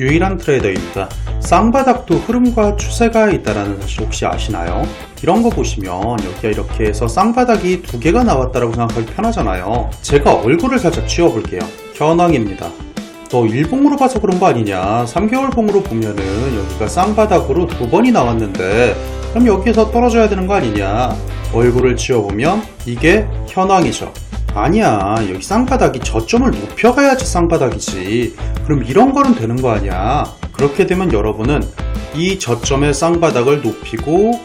유일한 트레이더입니다. 쌍바닥도 흐름과 추세가 있다는 사실 혹시 아시나요? 이런 거 보시면 여기가 이렇게 해서 쌍바닥이 두 개가 나왔다고 생각하기 편하잖아요. 제가 얼굴을 살짝 지워볼게요. 현황입니다. 너 일봉으로 봐서 그런 거 아니냐? 3개월 봉으로 보면은 여기가 쌍바닥으로 두 번이 나왔는데 그럼 여기에서 떨어져야 되는 거 아니냐? 얼굴을 지워보면 이게 현황이죠. 아니야. 여기 쌍바닥이 저점을 높여가야지 쌍바닥이지. 그럼 이런 거는 되는 거 아니야. 그렇게 되면 여러분은 이 저점의 쌍바닥을 높이고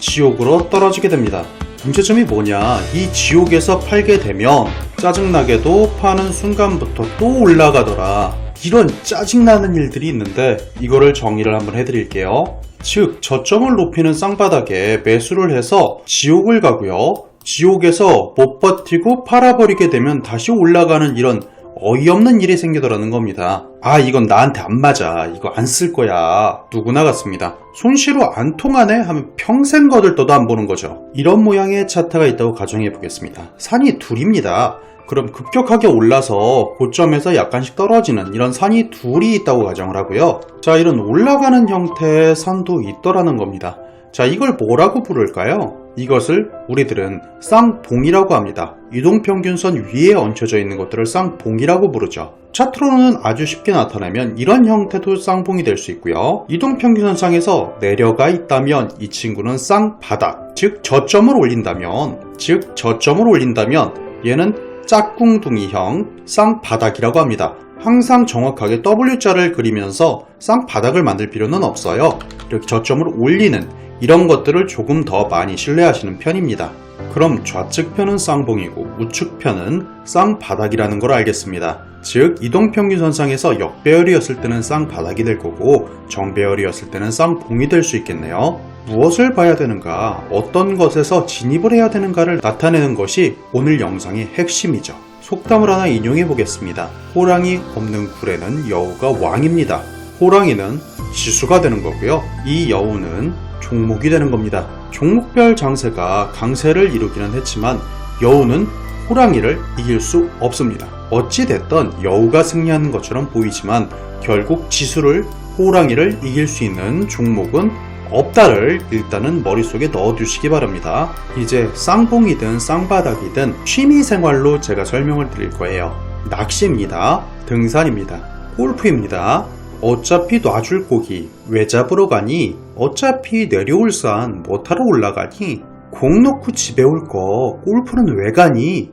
지옥으로 떨어지게 됩니다. 문제점이 뭐냐? 이 지옥에서 팔게 되면 짜증나게도 파는 순간부터 또 올라가더라. 이런 짜증나는 일들이 있는데 이거를 정리를 한번 해드릴게요. 즉 저점을 높이는 쌍바닥에 매수를 해서 지옥을 가고요. 지옥에서 못 버티고 팔아버리게 되면 다시 올라가는 이런 어이없는 일이 생기더라는 겁니다. 아, 이건 나한테 안 맞아. 이거 안 쓸 거야. 누구나 같습니다. 손시로 안 통하네? 하면 평생 거들떠도 안 보는 거죠. 이런 모양의 차트가 있다고 가정해 보겠습니다. 산이 둘입니다. 그럼 급격하게 올라서 고점에서 약간씩 떨어지는 이런 산이 둘이 있다고 가정을 하고요. 자, 이런 올라가는 형태의 산도 있더라는 겁니다. 자, 이걸 뭐라고 부를까요? 이것을 우리들은 쌍봉이라고 합니다. 이동평균선 위에 얹혀져 있는 것들을 쌍봉이라고 부르죠. 차트로는 아주 쉽게 나타내면 이런 형태도 쌍봉이 될 수 있고요. 이동평균선상에서 내려가 있다면 이 친구는 쌍바닥, 즉 저점을 올린다면, 즉 저점을 올린다면 얘는 짝꿍둥이형 쌍바닥이라고 합니다. 항상 정확하게 W자를 그리면서 쌍바닥을 만들 필요는 없어요. 이렇게 저점을 올리는 이런 것들을 조금 더 많이 신뢰하시는 편입니다. 그럼 좌측편은 쌍봉이고 우측편은 쌍바닥이라는 걸 알겠습니다. 즉 이동평균선상에서 역배열이었을 때는 쌍바닥이 될 거고 정배열이었을 때는 쌍봉이 될 수 있겠네요. 무엇을 봐야 되는가, 어떤 것에서 진입을 해야 되는가를 나타내는 것이 오늘 영상의 핵심이죠. 속담을 하나 인용해 보겠습니다. 호랑이 없는 굴에는 여우가 왕입니다. 호랑이는 지수가 되는 거고요. 이 여우는 종목이 되는 겁니다. 종목별 장세가 강세를 이루기는 했지만 여우는 호랑이를 이길 수 없습니다. 어찌됐던 여우가 승리하는 것처럼 보이지만 결국 지수를 호랑이를 이길 수 있는 종목은 없다를 일단은 머릿속에 넣어두시기 바랍니다. 이제 쌍봉이든 쌍바닥이든 취미생활로 제가 설명을 드릴 거예요. 낚시입니다. 등산입니다. 골프입니다. 어차피 놔줄 고기 왜 잡으러 가니? 어차피 내려올 산 뭐타러 올라가니? 공 놓고 집에 올 거 골프는 왜 가니?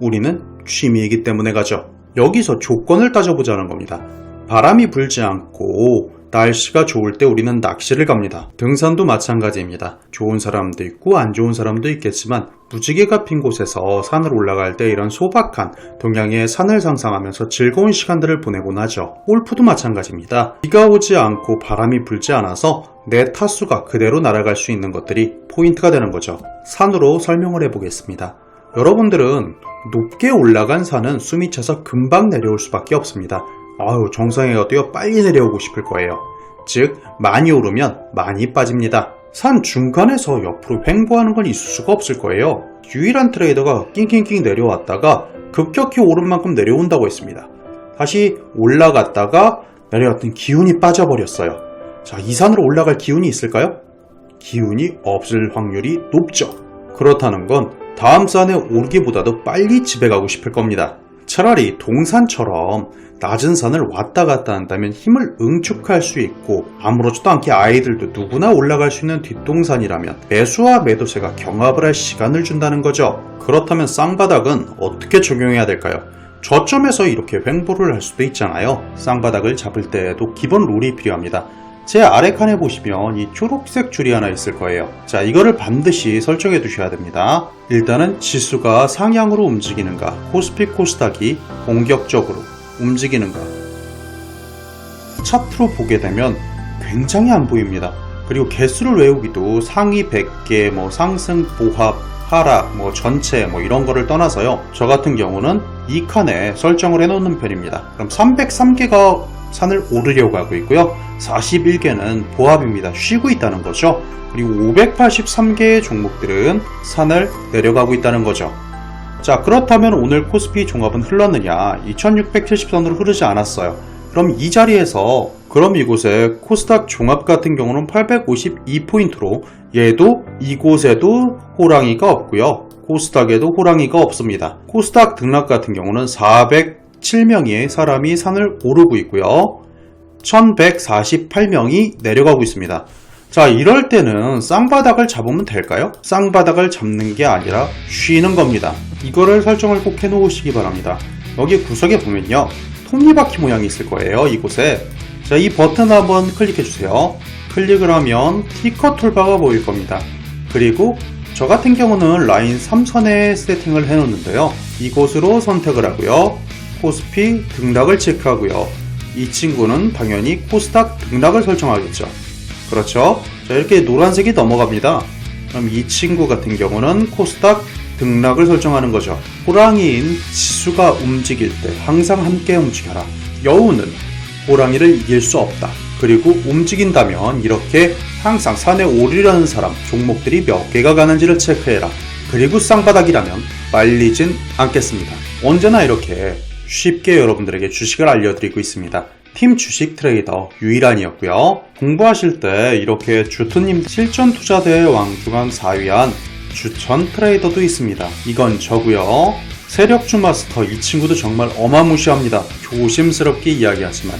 우리는 취미이기 때문에 가죠. 여기서 조건을 따져보자는 겁니다. 바람이 불지 않고 날씨가 좋을 때 우리는 낚시를 갑니다. 등산도 마찬가지입니다. 좋은 사람도 있고 안 좋은 사람도 있겠지만 무지개가 핀 곳에서 산을 올라갈 때 이런 소박한 동양의 산을 상상하면서 즐거운 시간들을 보내곤 하죠. 골프도 마찬가지입니다. 비가 오지 않고 바람이 불지 않아서 내 타수가 그대로 날아갈 수 있는 것들이 포인트가 되는 거죠. 산으로 설명을 해보겠습니다. 여러분들은 높게 올라간 산은 숨이 차서 금방 내려올 수밖에 없습니다. 아유, 정상에 어때요? 빨리 내려오고 싶을 거예요. 즉, 많이 오르면 많이 빠집니다. 산 중간에서 옆으로 횡보하는 건 있을 수가 없을 거예요. 유일한 트레이더가 낑낑낑 내려왔다가 급격히 오른 만큼 내려온다고 했습니다. 다시 올라갔다가 내려왔던 기운이 빠져버렸어요. 자, 이 산으로 올라갈 기운이 있을까요? 기운이 없을 확률이 높죠. 그렇다는 건 다음 산에 오르기보다도 빨리 집에 가고 싶을 겁니다. 차라리 동산처럼 낮은 산을 왔다 갔다 한다면 힘을 응축할 수 있고 아무렇지도 않게 아이들도 누구나 올라갈 수 있는 뒷동산이라면 매수와 매도세가 경합을 할 시간을 준다는 거죠. 그렇다면 쌍바닥은 어떻게 적용해야 될까요? 저점에서 이렇게 횡보를 할 수도 있잖아요. 쌍바닥을 잡을 때에도 기본 룰이 필요합니다. 제 아래 칸에 보시면 이 초록색 줄이 하나 있을 거예요. 자, 이거를 반드시 설정해 두셔야 됩니다. 일단은 지수가 상향으로 움직이는가, 코스피 코스닥이 공격적으로 움직이는가. 차트로 보게 되면 굉장히 안 보입니다. 그리고 개수를 외우기도 상위 100개, 뭐 상승, 보합, 하락, 뭐 전체, 뭐 이런 거를 떠나서요. 저 같은 경우는 이 칸에 설정을 해놓는 편입니다. 그럼 303개가 산을 오르려고 하고 있고요. 41개는 보합입니다. 쉬고 있다는 거죠. 그리고 583개의 종목들은 산을 내려가고 있다는 거죠. 자, 그렇다면 오늘 코스피 종합은 흘렀느냐? 2670선으로 흐르지 않았어요. 그럼 이 자리에서 그럼 이곳에 코스닥 종합 같은 경우는 852포인트로 얘도 이곳에도 호랑이가 없고요. 코스닥에도 호랑이가 없습니다. 코스닥 등락 같은 경우는 407명의 사람이 산을 오르고 있고요. 1148명이 내려가고 있습니다. 자, 이럴 때는 쌍바닥을 잡으면 될까요? 쌍바닥을 잡는 게 아니라 쉬는 겁니다. 이거를 설정을 꼭 해놓으시기 바랍니다. 여기 구석에 보면요. 톱니바퀴 모양이 있을 거예요. 이곳에. 자, 이 버튼 한번 클릭해 주세요. 클릭을 하면 티커 툴바가 보일 겁니다. 그리고 저 같은 경우는 라인 3선에 세팅을 해 놓는데요. 이곳으로 선택을 하고요. 코스피 등락을 체크하고요. 이 친구는 당연히 코스닥 등락을 설정하겠죠. 그렇죠. 자, 이렇게 노란색이 넘어갑니다. 그럼 이 친구 같은 경우는 코스닥 등락을 설정하는 거죠. 호랑이인 지수가 움직일 때 항상 함께 움직여라. 여우는 호랑이를 이길 수 없다. 그리고 움직인다면 이렇게 항상 산에 오르려는 사람 종목들이 몇 개가 가는지를 체크해라. 그리고 쌍바닥이라면 말리진 않겠습니다. 언제나 이렇게 쉽게 여러분들에게 주식을 알려드리고 있습니다. 팀 주식 트레이더 유일한이었고요. 공부하실 때 이렇게 주투님 실전 투자대회 왕중왕 4위한 주천 트레이더도 있습니다. 이건 저고요. 세력주 마스터 이 친구도 정말 어마무시합니다. 조심스럽게 이야기하지만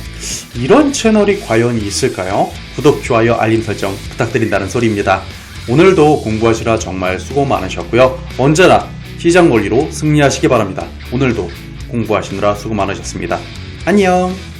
이런 채널이 과연 있을까요? 구독, 좋아요, 알림 설정 부탁드린다는 소리입니다. 오늘도 공부하시라 정말 수고 많으셨고요. 언제나 시장 원리로 승리하시기 바랍니다. 오늘도 공부하시느라 수고 많으셨습니다. 안녕!